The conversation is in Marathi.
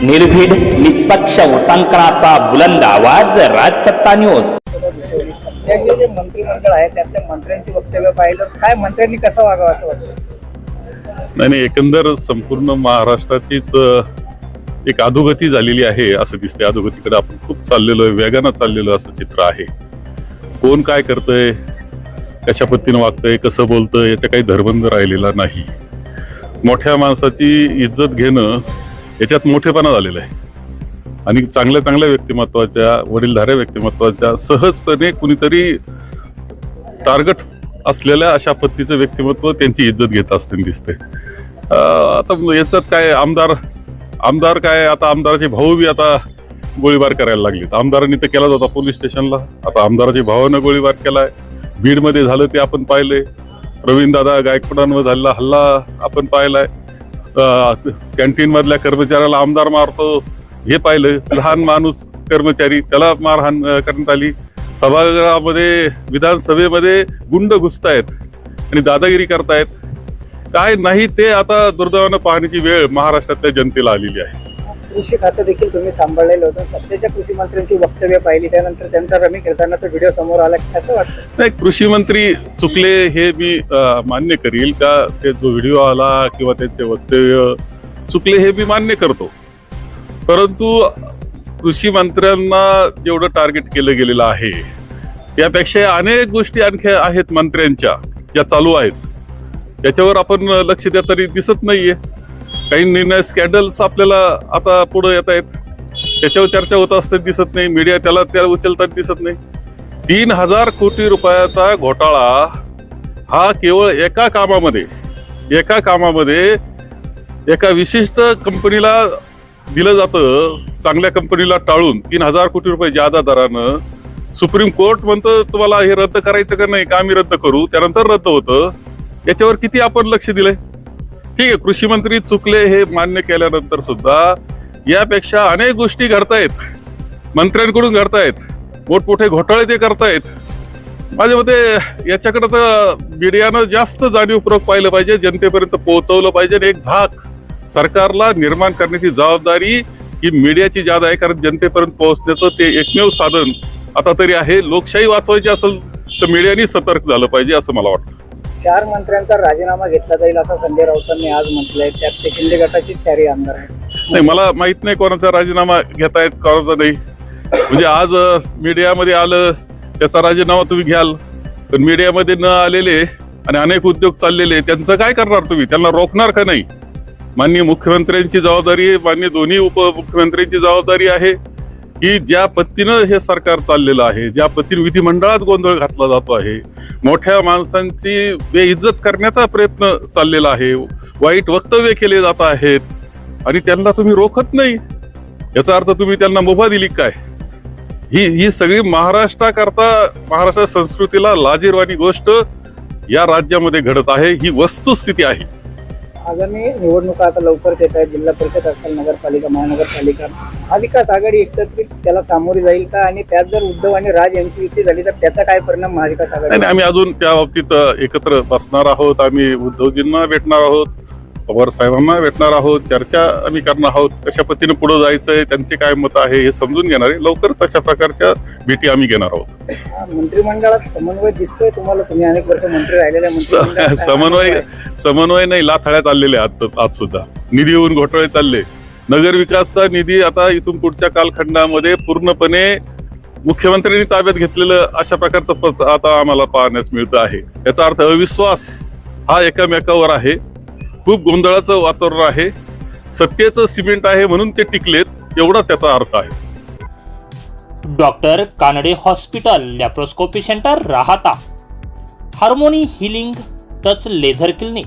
निर्भीड निष्पक्ष उटांकनाचा बुलंद आवाज राजसत्ता न्यूज सध्या हे जे मंत्रिमंडळ आहे त्यातल्या मंत्र्यांची वक्तव्य पाहिलं काय मंत्र्यांनी कसं वागावं असं वाटतं? नाही नाही एकंदर संपूर्ण महाराष्ट्राचीच एक अधोगती झालेली आहे असं दिसते अधोगतीकडे आपण खूप चाललेलो आहे वेगानं चाललेलं असं चित्र आहे. कोण काय करतंय कशा पद्धतीनं वागतंय कसं बोलतंय याचा काही धरबंद राहिलेला नाही. मोठ्या माणसाची इज्जत घेणं याच्यात मोठेपणा झालेला आहे. आणि चांगल्या चांगल्या व्यक्तिमत्वाच्या वडीलधाऱ्या व्यक्तिमत्वाच्या सहजपणे कुणीतरी टार्गेट असलेल्या अशा पद्धतीचं व्यक्तिमत्व त्यांची इज्जत घेत असताना दिसते आता याच्यात काय आमदार आमदार काय आता आमदाराचे भाऊ बी आता गोळीबार करायला लागलेत. आमदारांनी तर केलाच होता पोलीस स्टेशनला. आता आमदाराच्या भावानं गोळीबार केलाय. बीडमध्ये झालं ते आपण पाहिलंय. प्रवीण दादा गायकवाडांवर झालेला हल्ला आपण पाहिलाय. कॅन्टीन मधल्या कर्मचाऱ्याला आमदार मारतो. हे पाहिलं. लहान माणूस कर्मचारी त्याला मारहाण करण्यात आली. सभागृहामध्ये विधानसभेमध्ये गुंड घुसतायत आणि दादागिरी करतायत. काय नाही ते आता दुर्दैवानं पाहण्याची वेळ महाराष्ट्रातल्या जनतेला आलेली आहे. कृषी खातं देखील तुम्ही सांभाळलेलं होतं. सध्याच्या कृषी मंत्र्यांची वक्तव्य पाहिली त्यानंतर त्यांचा रमी खेळतानाचा व्हिडिओ समोर आला. कसं वाटतं? नाही कृषी मंत्री चुकले हे मी मान्य करील का? ते जो व्हिडिओ आला किंवा त्यांचे वक्तव्य चुकले हे मी मान्य करतो. परंतु कृषी मंत्र्यांना जेवढं टार्गेट केलं गेलेलं आहे यापेक्षा अनेक गोष्टी आणखी आहेत मंत्र्यांच्या ज्या चालू आहेत. त्याच्यावर आपण लक्ष द्या तरी दिसत नाहीये. काही निर्णय स्कॅन्डल्स आपल्याला आता पुढे येत आहेत. त्याच्यावर चर्चा होत असताना दिसत नाही. मीडिया त्याला त्याला उचलतात दिसत नाही. तीन हजार कोटी रुपयाचा घोटाळा हा केवळ एका कामामध्ये एका कामामध्ये एका विशिष्ट कंपनीला दिलं जातं. चांगल्या कंपनीला टाळून तीन हजार कोटी रुपये जादा दरानं. सुप्रीम कोर्ट म्हणतं तुम्हाला हे रद्द करायचं का नाही? का आम्ही रद्द करू? त्यानंतर रद्द होतं. याच्यावर किती आपण लक्ष दिलंय? ठीक आहे कृषी मंत्री चुकले हे मान्य केल्यानंतर सुद्धा यापेक्षा अनेक गोष्टी घडतायत. मंत्र्यांकडून घडतायत. मोठमोठे घोटाळे ते करतायत. माझ्या मते याच्याकडे तर मीडियानं जास्त जाणीवपूर्वक पाहिलं पाहिजे जनतेपर्यंत पोहोचवलं पाहिजे आणि एक धाक सरकारला निर्माण करण्याची जबाबदारी ही मीडियाची ज्यादा आहे कारण जनतेपर्यंत पोहोचण्याचं ते एकमेव साधन आता तरी आहे. लोकशाही वाचवायची असेल तर मीडियानी सतर्क झालं पाहिजे असं मला वाटतं. चार मंत्र्यांचा राजीनामा घेतला जाईल असं संजय राऊतांनी आज म्हटलंय. त्यात ते शिंदे गटाचे चारही आमदार आहेत. नाही मला माहीत नाही कोणाचा राजीनामा घेतायत कोणाचा नाही. म्हणजे आज मीडियामध्ये आलं त्याचा राजीनामा तुम्ही घ्याल. पण मीडियामध्ये न आलेले आणि अनेक उद्योग चाललेले त्यांचं काय करणार तुम्ही? त्यांना रोखणार का नाही? माननीय मुख्यमंत्र्यांची जबाबदारी मान्य दोन्ही उपमुख्यमंत्र्यांची जबाबदारी आहे की ज्या पद्धतीनं हे सरकार चाललेलं आहे ज्या पद्धतीने विधिमंडळात गोंधळ घातला जातो आहे मोठ्या माणसांची बेइज्जत करण्याचा प्रयत्न चाललेला आहे. वाईट वक्तव्य केले जात आहेत. आणि त्यांना तुम्ही रोखत नाही. याचा अर्थ तुम्ही त्यांना मुभा दिली काय? ही ही सगळी महाराष्ट्राकरता महाराष्ट्र संस्कृतीला लाजीरवाणी गोष्ट या राज्यामध्ये घडत आहे. ही वस्तुस्थिती आहे. आगामी निवडणुका आता लवकरच येत आहेत. जिल्हा परिषद असेल नगरपालिका महानगरपालिका. महाविकास आघाडी एकत्रित त्याला सामोरी जाईल का? आणि त्यात जर उद्धव आणि राज यांची युती झाली तर त्याचा काय परिणाम महाविकास आघाडी आम्ही अजून त्या बाबतीत एकत्र बसणार आहोत. आम्ही उद्धवजींना भेटणार आहोत पवार साहेबांना भेटणार आहोत चर्चा आम्ही करणार आहोत. कशा पद्धतीने पुढे जायचंय त्यांचे काय मत आहे हे समजून घेणार आहे लवकर तशा प्रकारच्या भेटी आम्ही घेणार आहोत. हा, मंत्रिमंडळात समन्वय दिसतोय तुम्हाला. तुम्ही अनेक वर्ष मंत्री राहिलेल्या समन्वय समन्वय नाही लाथाळ्या चाललेले आहेत आज सुद्धा. निधी येऊन घोटाळे चालले. नगरविकासचा निधी आता इथून पुढच्या कालखंडामध्ये पूर्णपणे मुख्यमंत्र्यांनी ताब्यात घेतलेलं अशा प्रकारचं पद आता आम्हाला पाहण्यास मिळतं आहे. याचा अर्थ अविश्वास हा एकामेकावर आहे. खूप गोंधळाचं वातावरण आहे. सत्तेचं सिमेंट आहे म्हणून ते टिकलेत एवढा त्याचा अर्थ आहे. Doctor Kanade hospital laparoscopy centre राहता. Harmony healing touch laser clinic.